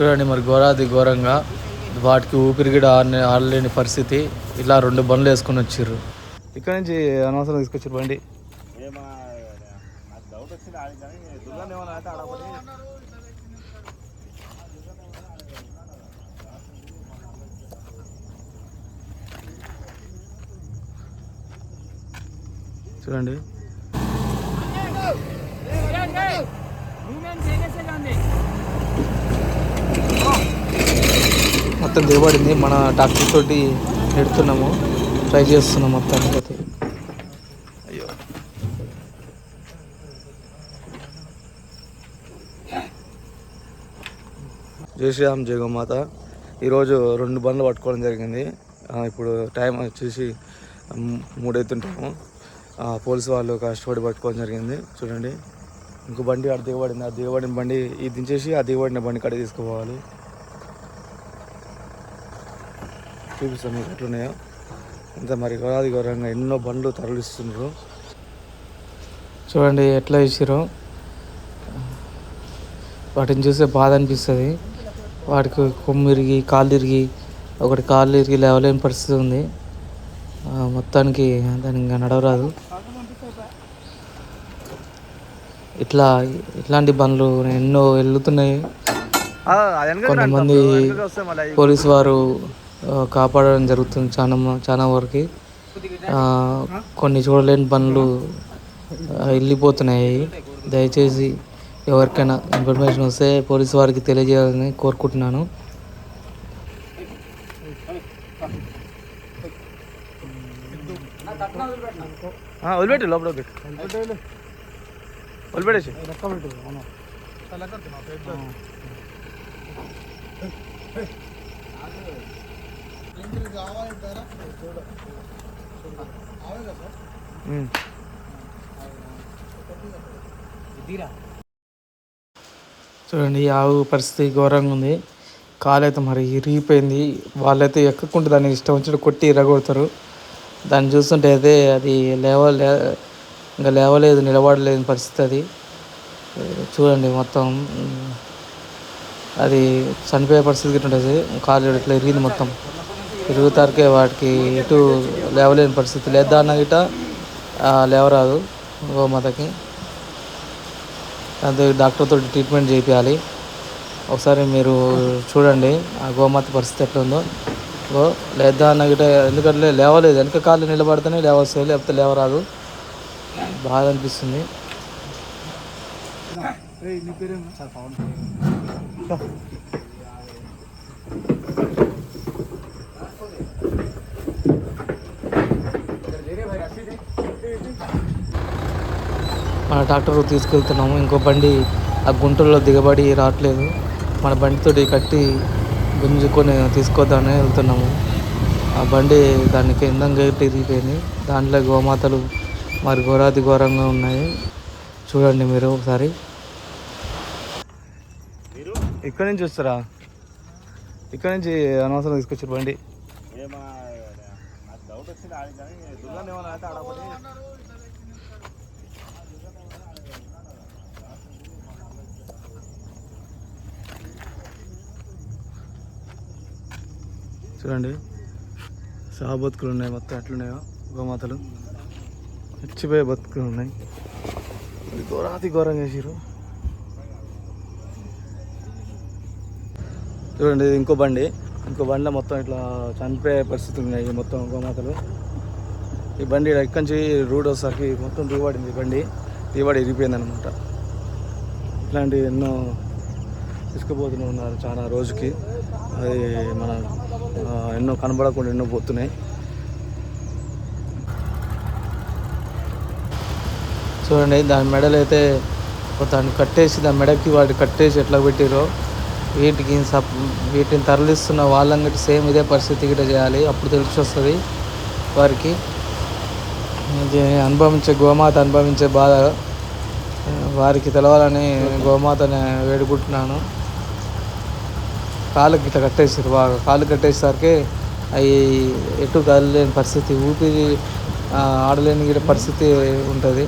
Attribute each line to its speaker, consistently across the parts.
Speaker 1: చూడండి మరి ఘోరాది ఘోరంగా వాటికి ఊపిరి కూడా ఆడలే ఆడలేని పరిస్థితి. ఇలా రెండు బండ్లు వేసుకొని వచ్చారు ఇక్కడ నుంచి అనవసరం తీసుకొచ్చారు బండి. చూడండి. మొత్తం దిగబడింది. మన డాక్టర్ తోటి నెడుతున్నాము. ట్రై చేస్తున్నాం మొత్తానికి అయితే. అయ్యో. జై శ్రీరామ్ జై గోమాత. ఈరోజు రెండు బండ్లు పట్టుకోవడం జరిగింది. ఇప్పుడు టైం వచ్చేసి మూడైతుంటాము. పోలీసు వాళ్ళు కష్టపడి పట్టుకోవడం జరిగింది. చూడండి. ఇంకో బండి ఆడ దిగబడింది. ఆ దిగబడిన బండి ఇది దించేసి ఆ దిగబడిన బండి కడ తీసుకుపోవాలి. చూపిస్తాను మీకు ఎట్లున్నాయో. ఇంత మరి గోరాది ఘోరంగా ఎన్నో బండ్లు తరలిస్తున్నారు. చూడండి ఎట్లా వేసారో వాటిని చూస్తే బాధ అనిపిస్తుంది. వాటికి కొమ్ము ఇరిగి కాలు తిరిగి ఒకటి కాళ్ళు ఇరిగి లేవలేని పరిస్థితి ఉంది. మొత్తానికి దానికి ఇంకా నడవరాదు. ఇట్లా ఇట్లాంటి బండ్లు ఎన్నో వెళ్తున్నాయి కొంతమంది పోలీసు వారు కాపాడడం జరుగుతుంది చాలా చాలా వరకు. కొన్ని చూడలేని పనులు వెళ్ళిపోతున్నాయి దయచేసి ఎవరికైనా ఇన్ఫర్మేషన్ వస్తే పోలీసు వారికి తెలియజేయాలని కోరుకుంటున్నాను. వదిలిపెట్టి లోపల వదిలిపెట్టేసి. చూడండి ఈ ఆవు పరిస్థితి ఘోరంగా ఉంది. కాలైతే మరి ఇరిగిపోయింది. వాళ్ళైతే ఎక్కకుంటే దాన్ని ఇష్టం వచ్చినట్టు కొట్టి ఇరగొడతారు దాన్ని చూస్తుంటే అయితే అది లేవ లే ఇంకా లేవలేదు నిలబడలేని పరిస్థితి అది. చూడండి మొత్తం అది చనిపోయే పరిస్థితి గిట్ట ఉంటుంది. కాలు ఇట్లా ఇరిగింది మొత్తం. ఇరుగుతారికే వాటికి ఎటు లేవలేని పరిస్థితి. లేదా అన్న గిట లేవరాదు. గోమాతకి దాంతో డాక్టర్తో ట్రీట్మెంట్ చేయించాలి ఒకసారి మీరు చూడండి ఆ గోమాత పరిస్థితి ఎట్లా ఉందో. గో లేదా అన్న గిట ఎందుకంటే లేవలేదు. వెనక కాళ్ళు నిలబడితేనే లేవస్తాయి లేకపోతే లేవరాదు. బాధ అనిపిస్తుంది. మన డాక్టర్ తీసుకెళ్తున్నాము. ఇంకో బండి ఆ గుంటల్లో దిగబడి రావట్లేదు. మన బండితోటి కట్టి గుంజుకొని తీసుకొద్దామని వెళ్తున్నాము. ఆ బండి దాని కిందంగా తిరిగిపోయింది దాంట్లో గోమాతలు మరి ఘోరాతి ఘోరంగా ఉన్నాయి. చూడండి మీరు ఒకసారి.
Speaker 2: మీరు?
Speaker 1: ఇక్కడ నుంచి వస్తారా ఇక్కడ నుంచి అనవసరం తీసుకొచ్చారు బండి. చూడండి. సహా బతుకులు ఉన్నాయి మొత్తం ఎట్లున్నాయో గోమాతలు. చచ్చిపోయే బతుకులు ఉన్నాయి. ఇది ఘోరాతి ఘోరం చేసిరు చూడండి ఇది ఇంకో బండి. ఇంకో బండిలో మొత్తం ఇట్లా చనిపోయే పరిస్థితులు ఉన్నాయి మొత్తం గోమాతలు. ఈ బండి ఈడ ఇక్కడి నుంచి రూట్ వచ్చేసరికి మొత్తం దిగబడింది బండి. దిగబడి ఇరిగిపోయింది అనమాట ఇట్లాంటి ఎన్నో తీసుకుపోతూనే ఉన్నారు చాలా రోజుకి. అది మన ఎన్నో కనబడకుండా ఎన్నో పోతున్నాయి. చూడండి దాని మెడలు అయితే దాన్ని కట్టేసి దాని మెడకి వాటి కట్టేసి ఎట్లా పెట్టిరో వీటికి సప్ వీటిని తరలిస్తున్న వాళ్ళంగటి సేమ్ ఇదే పరిస్థితి గిట్ట చేయాలి. అప్పుడు తెలిసి వస్తుంది వారికి అనుభవించే గోమాత అనుభవించే బాధ. వారికి తెలవాలని గోమాతని వేడుకుంటున్నాను. కాళ్ళకి ఇట్లా కట్టేసారు బాగా. కాళ్ళు కట్టేసరికి అవి ఎటు కదలేని పరిస్థితి ఊపిరి ఆడలేని పరిస్థితి ఉంటుంది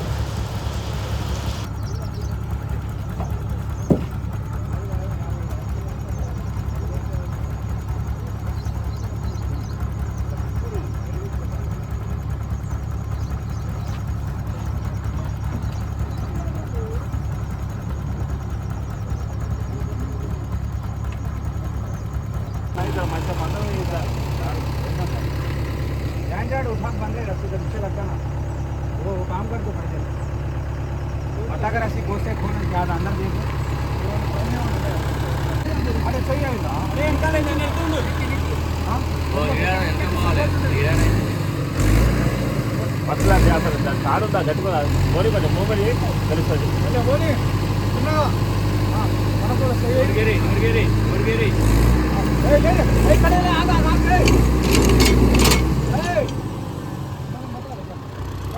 Speaker 2: ఇక్కడ మంచిగా మందం ఇట్లా
Speaker 3: स्टैंडर्ड उठा बन रहे रस्सी का नीचे लगता ना वो वो काम करके पड़ जाए पता कर रस्सी गोश्त खोल ज्यादा अंदर देखो अरे सही है ना अरे इनका ले जाने तुम
Speaker 2: పట్ల అసలు దాని తాడు ఉందా గట్టిగా మోరి పడి మోబడి తెలుస్తుంది
Speaker 3: अच्छा बोलिए सुनो हाँ mana को सही है मुर्गेरी मुर्गेरी मुर्गेरी ए ले ले ए खड़े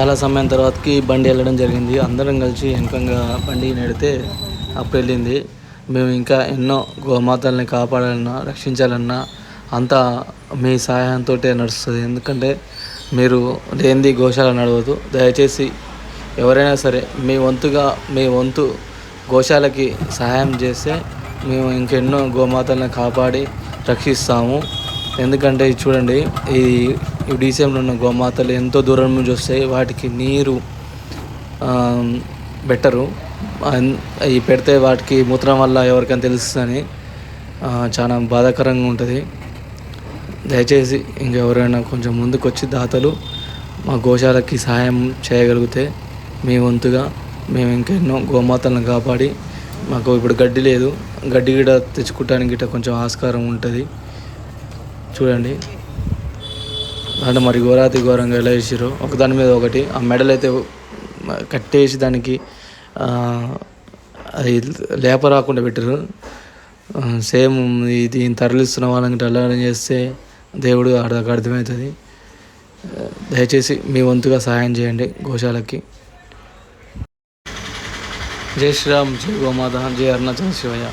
Speaker 1: చాలా సమయం తర్వాతకి బండి వెళ్ళడం జరిగింది. అందరం కలిసి వెనకంగా బండి నెడితే అప్పుడు వెళ్ళింది. మేము ఇంకా ఎన్నో గోమాతల్ని కాపాడాలన్నా రక్షించాలన్నా అంతా మీ సహాయంతో నడుస్తుంది. ఎందుకంటే మీరు లేనిది గోశాల నడవదు. దయచేసి ఎవరైనా సరే మీ వంతుగా మీ వంతు గోశాలకి సహాయం చేస్తే మేము ఇంకెన్నో గోమాతలను కాపాడి రక్షిస్తాము. ఎందుకంటే ఇది చూడండి ఈ డీసీఎంలో ఉన్న గోమాతలు ఎంతో దూరం నుంచి వస్తాయి వాటికి నీరు బెటరు అవి పెడితే వాటికి మూత్రం వల్ల ఎవరికైనా తెలుస్తుందని చాలా బాధాకరంగా ఉంటుంది. దయచేసి ఇంకెవరైనా కొంచెం ముందుకు వచ్చి దాతలు మా గోశాలకి సహాయం చేయగలిగితే మీ వంతుగా మేము ఇంకెన్నో గోమాతలను కాపాడి మాకు ఇప్పుడు గడ్డి లేదు. గడ్డి గిడ తెచ్చుకోవటానికి గిట్ట కొంచెం ఆస్కారం ఉంటుంది. చూడండి. అంటే మరి ఘోరాతి ఘోరంగా ఎలా వేసారు ఒకదాని మీద ఒకటి ఆ మెడల్ అయితే కట్టేసి దానికి అది లేప రాకుండా పెట్టారు సేమ్ ఇది తరలిస్తున్న వాళ్ళకి అలా చేస్తే దేవుడు ఆడదాకా అర్థమవుతుంది. దయచేసి మీ వంతుగా సహాయం చేయండి గోశాలకి. జై శ్రీరామ్ జై గోమాత జై అరుణాచల శివయ్య.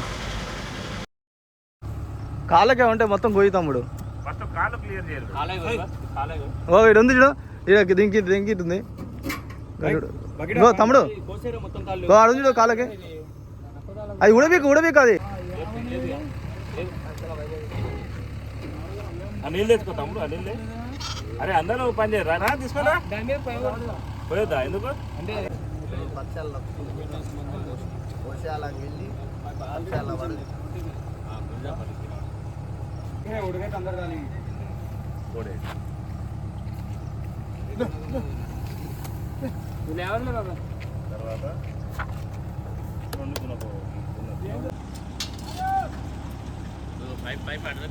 Speaker 1: కాళ్ళకే ఉంటే మొత్తం గోయి తమ్ముడు.
Speaker 2: ఫస్ట్ కాలు క్లియర్ చేయరు.
Speaker 1: ఓ ఇటు ఉంది చూడు ఇక దింకి దింకి ఉంది. తమ్ముడు. గో అడు చూడు కాళ్ళకి అది ఉడబీక ఉడబీక అది.
Speaker 2: అనిల్ తెచ్చుకో తమ్ముడు అనిల్ అరే అందరూ పని చేయరా? రా తీసుకోరా. పోయొద్దా? ఎందుకు?
Speaker 3: అంటే వెళ్ళి ఉడికే
Speaker 2: తొందర
Speaker 3: కానీ లేవండి బాబా
Speaker 2: తర్వాత పైప్ పైప్ అడ్డ